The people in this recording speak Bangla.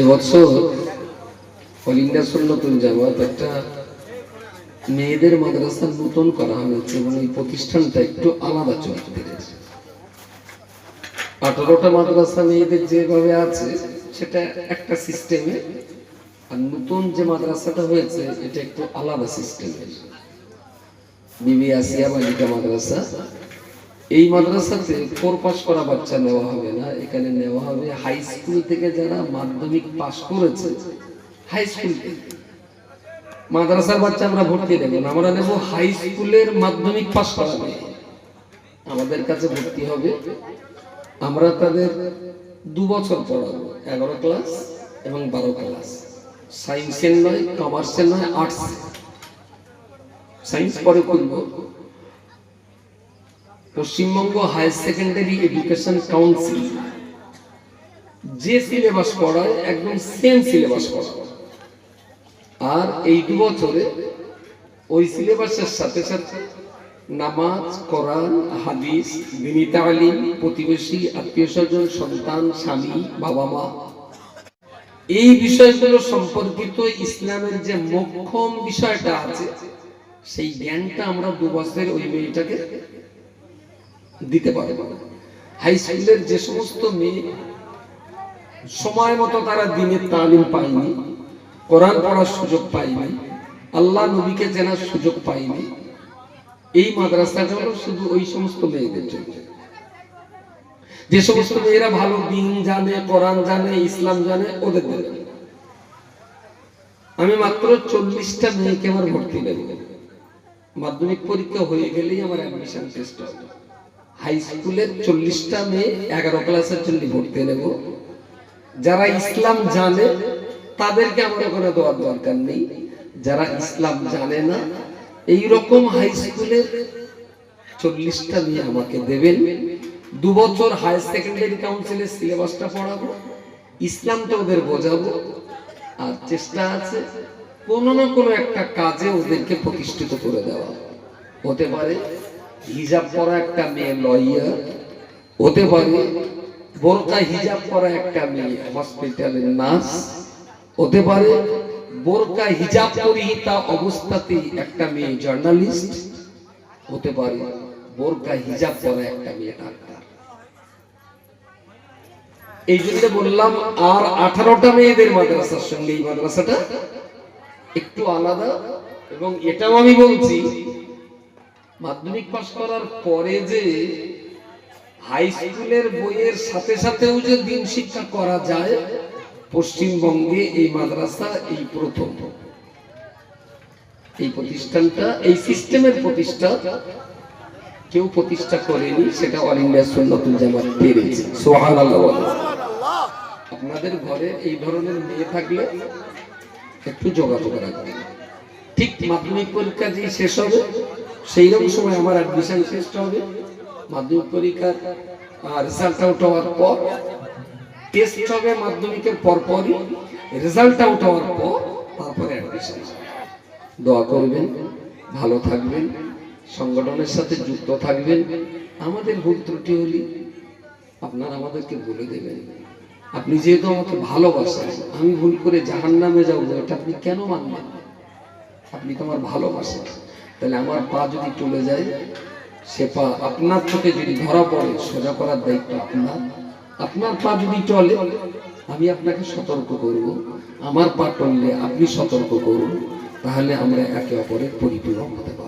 এবছর অল ইন্ডিয়া সুন্নতুল একটা মেয়েদের মাদ্রাসা নতুন করা হয়েছে এবং এই প্রতিষ্ঠানটা একটু আলাদা চলতে পেরেছে। আঠারোটা মাদ্রাসা মেয়েদের যেভাবে আছে, সেটা একটা সিস্টেমে আর নতুন যে মাদ্রাসাটা হয়েছে, এটা একটু আলাদা সিস্টেমের বিবি আসিয়া বালিকা মাদ্রাসা এই মাদ্রাসাতে ফোর পাস করা বাচ্চা নেওয়া হবে না, এখানে নেওয়া হবে হাই স্কুল থেকে যারা মাধ্যমিক পাস করেছে হাই স্কুল মাদ্রাসার বাচ্চা আমরা ভর্তি দেবো না, আমরা নেব হাই স্কুলের মাধ্যমিক পাস করা। আমাদের কাছে ভর্তি হবে, আমরা তাদের দু বছর পড়াবো, এগারো ক্লাস এবং বারো ক্লাস সায়েন্সের নয় কমার্সের নয় আর্টস সায়েন্স পরে করব Paschimbanga higher secondary education council. যে সিলেবাস পড়ায় একদম সেম সিলেবাস পড়ায়। আর এই দু বছরে ওই সিলেবাসের সাথে সাথে নামাজ, কোরআন, হাদিস, দিনী তালিম, প্রতিবেশী, আত্মীয় স্বজন, সন্তান, স্বামী, বাবা মা। এই বিষয়গুলো সম্পর্কিত ইসলামের যে মোক্ষম বিষয়টা আছে, সেই জ্ঞানটা আমরা দু বছরের ওই মেয়েটাকে দিতে পারব হাই স্কুলের যে সমস্ত মেয়ে সময় মতো তারা দিনের তালিম পায়নি, কোরআন পড়ার সুযোগ পায়নি, আল্লাহ নবীকে জানার সুযোগ পায়নি, এই মাদ্রাসাটা হলো শুধু ওই সমস্ত মেয়েদের জন্য। যে সমস্ত মেয়েরা ভালো দিন জানে, কোরআন জানে, ইসলাম জানে, ওদের দেবে আমি মাত্র চল্লিশটা মেয়েকে আমার ভর্তি দেব। মাধ্যমিক পরীক্ষা হয়ে গেলেই আমার অ্যাডমিশন টেস্ট হবে। হাই স্কুলের চল্লিশটা মেয়ে এগারো ক্লাসের জন্য ভর্তি নেব। যারা ইসলাম জানে, তাদেরকে আমার কোনো দেওয়ার দরকার নেই। যারা ইসলাম জানে না এই রকম হাই স্কুলের চল্লিশটা মেয়ে আমাকে দেবেন। দু বছর হায়ার সেকেন্ডারি কাউন্সিলের সিলেবাসটা পড়াবো, ইসলামটা ওদের বোঝাবো। আর চেষ্টা আছে কোনো না কোনো একটা কাজে ওদেরকে প্রতিষ্ঠিত করে দেওয়া হতে পারে হিজাব পরা একটা মেয়ে লয়ার, হতে পারে বোরকা হিজাব পরা একটা মেয়ে হসপিটালের নার্স হতে পারে বোরকা হিজাব পরিহিতা অবস্থাতেই একটা মেয়ে জার্নালিস্ট হতে পারে বোরকা হিজাব পরা একটা মেয়ে ডাক্তার। এই জন্য বললাম, আর আঠারোটা মেয়েদের মাদ্রাসার সঙ্গে এই মাদ্রাসাটা একটু আলাদা, এবং এটাও আমি বলছি মাধ্যমিক পাশ করার পরে যে হাই স্কুলের বইয়ের সাথে সাথেও যে দিন শিক্ষা করা যায়, পশ্চিমবঙ্গে এই মাদ্রাসা এই প্রথম। এই প্রতিষ্ঠানটা, এই সিস্টেমের প্রতিষ্ঠা কেউ প্রতিষ্ঠা করেনি, সেটা অল ইন্ডিয়া সুন্নতুল জামাত পেরেছে। বলেন। আপনাদের ঘরে এই ধরনের মেয়ে থাকলে একটু যোগাযোগ রাখবেন। ঠিক মাধ্যমিক পরীক্ষা যে শেষ হবে সেই রকম সময় আমার অ্যাডমিশন টেস্ট হবে। মাধ্যমিক পরীক্ষার রেজাল্ট আউট হওয়ার পর টেস্ট হবে মাধ্যমিকের পরপরই রেজাল্ট আউট হওয়ার পর তারপরে অ্যাডমিশন দোয়া করবেন, ভালো থাকবেন, সংগঠনের সাথে যুক্ত থাকবেন। আমাদের ভুল ত্রুটি হলে আপনারা আমাদেরকে বলে দেবেন। আপনি যেহেতু আমাকে ভালোবাসেন, আমি ভুল করে জাহান নামে যাব, এটা আপনি কেন মানবেন? আপনি তো আমার ভালোবাসেন। তাহলে আমার পা যদি চলে যায়, সে পা আপনার চোখে যদি ধরা পড়ে, সোজা করার দায়িত্ব আপনার। আপনার পা যদি চলে, আমি আপনাকে সতর্ক করব। আমার পা টললে আপনি সতর্ক করুন, তাহলে আমরা একে অপরের পরিপূরক হতে পারব।